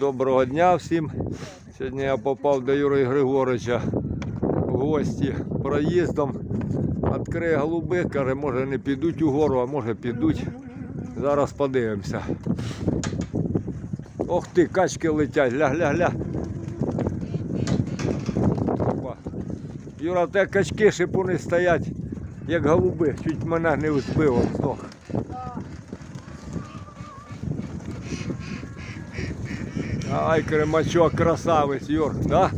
Доброго дня всім. Сьогодні я попав до Юрія Григоровича в гості проїздом. Відкриє голуби, каже, може не підуть угору, а може підуть. Зараз подивимося. Ох ти, качки летять, ля-ля-ля. Юра, тебе качки шипуни стоять, як голуби. Чуть мене не збило з. Ай, кремачок, красавець, Юр, да?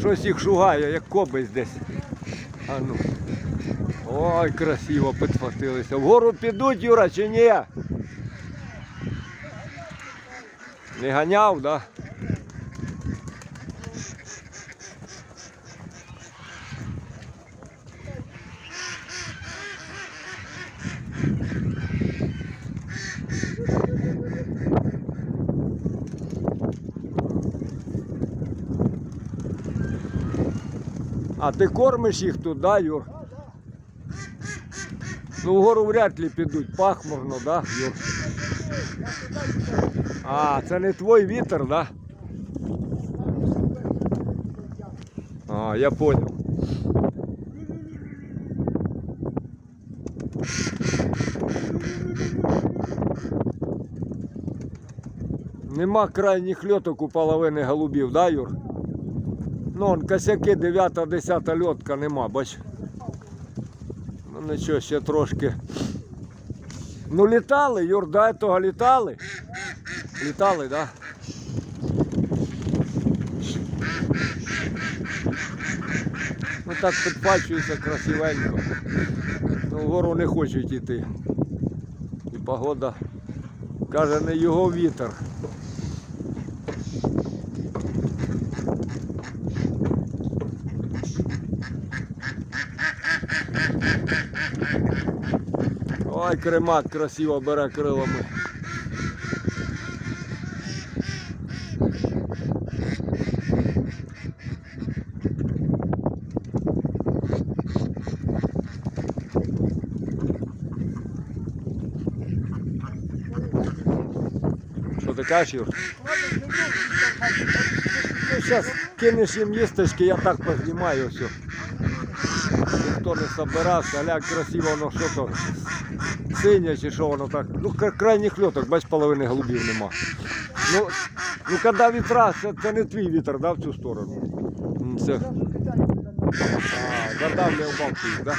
Щось їх шугає, як кобись десь. А ну. Ой, красиво підхватилися. Вгору підуть, Юра, чи ні? Не ганяв, да? А ти кормиш їх тут, да, Юр? Ну, вгору вряд ли підуть, пахмурно, да, Юр? А, це не твій вітер, да? А, я понял. Нема крайніх льоток у половини голубів, да, Юр? Ну, он косяки 9-10 льотка нема, бач. Ну нічого, ще трошки. Ну літали, Юр, до того літали. Літали, да? Ну так підпачується красивенько. Ну, вгору не хочуть йти. І погода каже, не його вітер. Ой, кремак красиво бере крилами. Що ти кажеш, Юр? Ну, зараз кинеш їм їсточки, я так познімаю все. Ніхто не собирався, аля красиво воно що то синє чи що воно так. Ну, кра- крайніх льоток, бач, половини голубів нема. Ну, ну коли вітра, це, це не твій вітер, да, в цю сторону. Це, а, задавлює бабку їх, да?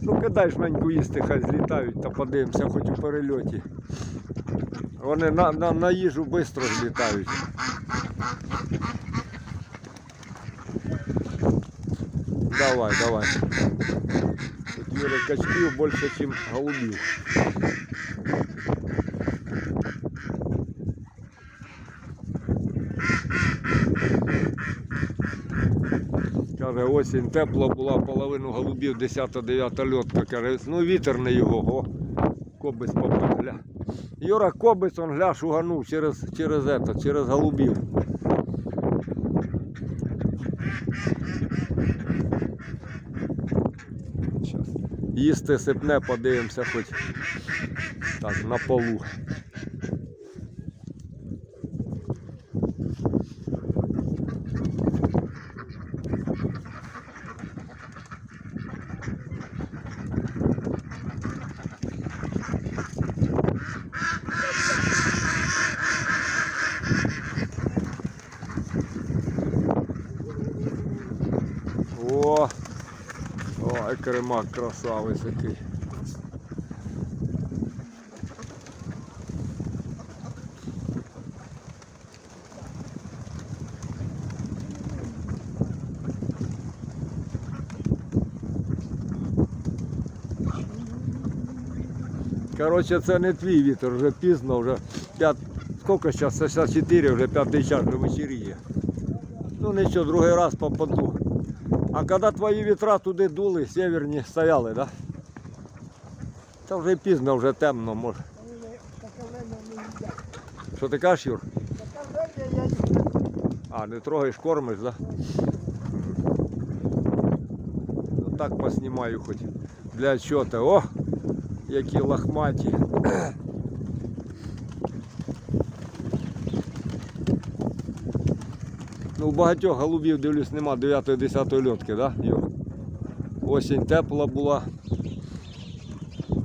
Ну, кидай жменьку їсти, хай злітають та подивимося, хоч у перельоті. Вони на, на, на їжу швидко злітають. Давай, давай. Юра качків більше, ніж голубів. Каже, осінь тепла була, половину голубів, 10-9 льотка. Каже, ну вітер не його, о, кобись попав, гля. Юра кобись, он гля, шуганув через, через, через голубів. Їсти сипне, подивимося хоч так, на полу. О! Ой, кремак красавець який. Коротше, це не твій вітер, вже пізно, вже п'ят... Скільки зараз? Це зараз 4, вже п'ятий час, вже вечеріє. Ну нічого, другий раз попаду. А коли твої вітра туди дули, северні стояли, да? Та вже пізно, вже темно може. Що ти кажеш, Юр? А, не трогаєш, кормиш, да? Ну так поснімаю хоч для чого. О! Які лохматі. Ну, у багатьох голубів, дивлюсь, нема 9-10 льотки, да? Юр? Осінь тепла була.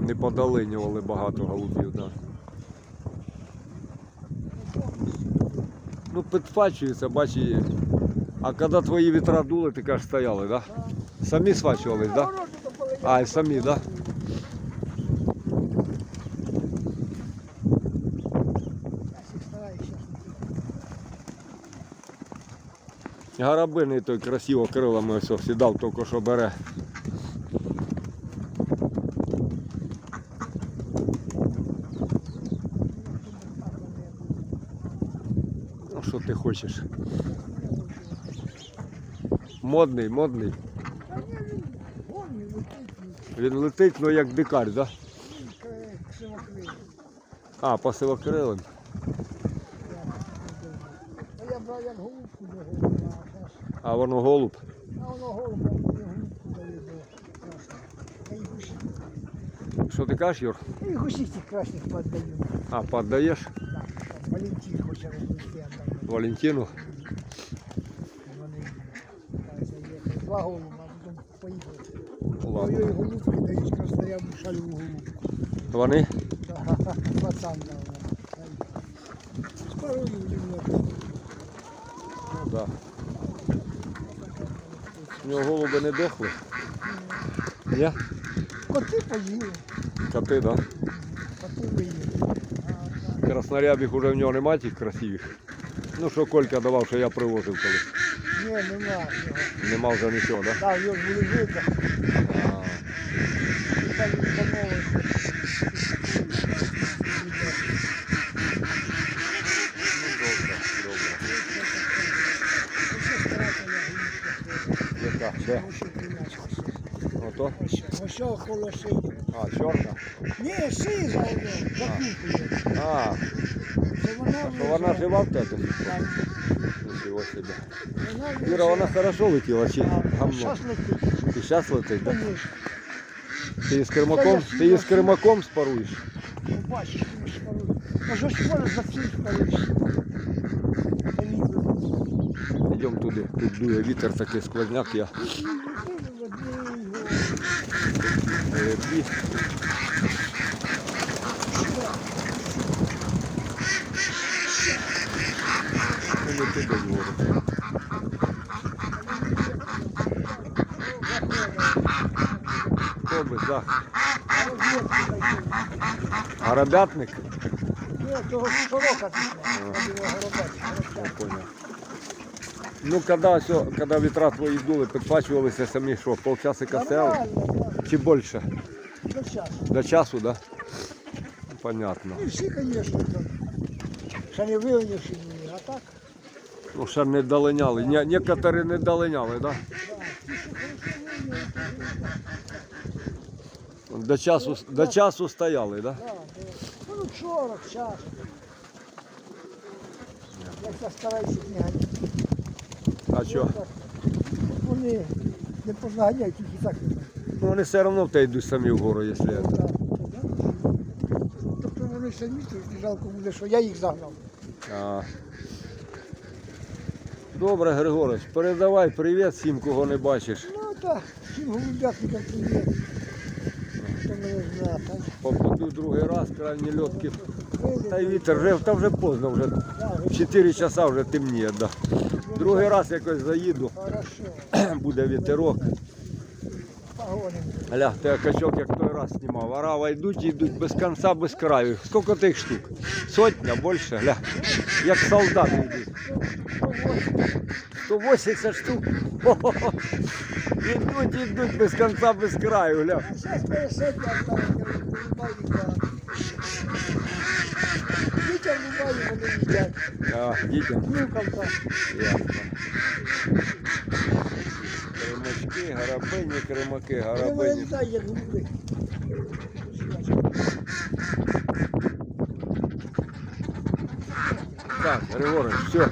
Не подолинювали багато голубів, да. Ну, підфачується, бач. А коли твої вітра дули, ти кажеш, стояли, да? Самі сфачувались, да? А, і самі, да? Я всіх стараюсь щас не Гарабиний той красиво крилами ось сідав, тільки що бере. Ну що ти хочеш? Модний, модний. Він летить, ну як дикар, да? він к- ксивокрилий. А, по сивокрилим. Я брав як голубку до а зараз. А воно голуб. А воно голуба, мені голубку дали до красного. Я їх усіх, Що ти кажеш, Юр? я їх усіх цих красних поддаю. А, піддаєш Так, там Валентин хоче розвести, я дам. Валентину? Вони так, заїхали. Два голуба, а потім поїхали. Ладно. Моєї голубки дають красноярну шальову голубку. Вони? Так, Пацан дав. Спарую немного. Ну да. У нього голуби не дохли. Ні? Коти поїли, Коти, да? коти поїли. Краснорябих уже в нього немає тих красивих. Ну що Колька давав, що я привозив колись. Ні, нема. Нема вже нічого, да? Так, його ж були видно. А, І там він домовився. ну добре, добре. Яка? Де? Ото? Ось коло шиї. А, чорна? Ні, шиза воно, закрутує. А, вона жива в тебе? Нічого собі. Юра, вона хорошо летіла чи гамно? І зараз летить, так? Ти її з кермаком, ти її з кермаком спаруєш? Ну, бачиш, ти. А що ж можеш за цим спалиш? Туди. Тут дує вітер такий сквозняк, я е, дві. Ну, не туди говорю. Хто так. Горобятник? Ні, того сорока. Я понял. Ну, когда, все, когда ветра твої дули, підпачувалися самі, що, полчасика стояли? Чи більше? До часу. До часу, да? Понятно. І всі, звісно, там. Ще не були, а так. Ну, ще не долиняли. Ні, некоторі не долиняли, да? До часу, до часу стояли, да? Да, да. Ну, 40 час. Я це стараюся не ганяти. А що? Вони не позаганяють, тільки так. Ну, вони все одно в те йдуть самі вгору, якщо. Да. Тобто вони самі, то жалко буде, що я їх загнав. А. Добре, Григорич, передавай привіт всім, кого не бачиш. Ну так, всім голубятникам привіт. Хто мене знає, так. Попаду другий раз, крайні льотки. Та й вітер вже, та вже поздно, вже в 4 часа вже темніє. Да. Другий раз якось заїду, буде вітерок. Аля, ти качок як той раз знімав. Арава йдуть йдуть без кінця, без краю. Скільки тих штук? Сотня, більше, гля. Як солдати йдуть. 180 штук. Ідуть, ідуть без кінця, без краю, гля. А зараз пересадня Дітям буває, вони їдять. А, дітям. Внукам так. Ясно. Кремачки, гарабині, кремаки, Вони гарабині. вилізають, як голуби. Так, Григорич, все.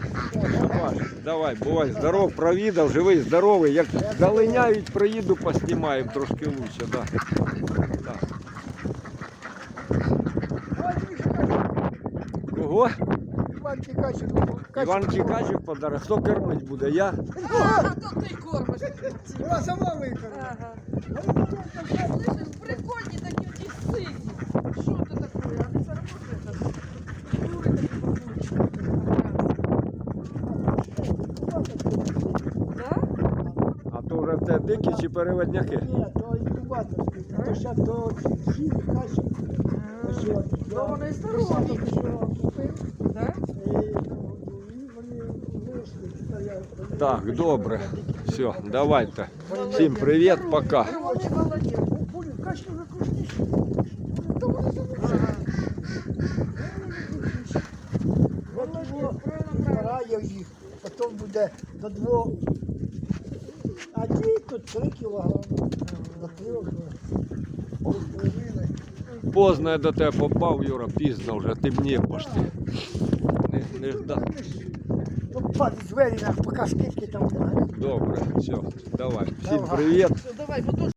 Давай, бувай здоров, провідав, живий, здоровий. Як долиняють, приїду, поснімаємо трошки лучше, да. Так. Кого? Іван Тікачев. Іван Чекачик подарок. Хто кормить буде? Я? А то ти кормиш. Вона сама виконала. Ага. Слышиш, прикольні такі ті сині. Що це таке? А ти все одно це? Кури такі бабульки. Да? А то вже в те дикі чи переводняки? Ні, то інкубаторський. То ще до всі Тікачев. Ну, вони і здорові. Да? І вони виросли. Тепер я- Так, добре. Все, давайте. Всім привіт, пока. Вони молодці. Блін, качки вже крутіші. Ага. От його Раю їх, потім буде до двох. А ті то 3 кілограми. До трьох. Ось половина. Поздно я до тебе попав, Юра, пізно вже, темніє пошти. Не, не ждав. Ну, пан двері, поки скільки там. Добре, все, давай. Всім привіт. Давай, бо то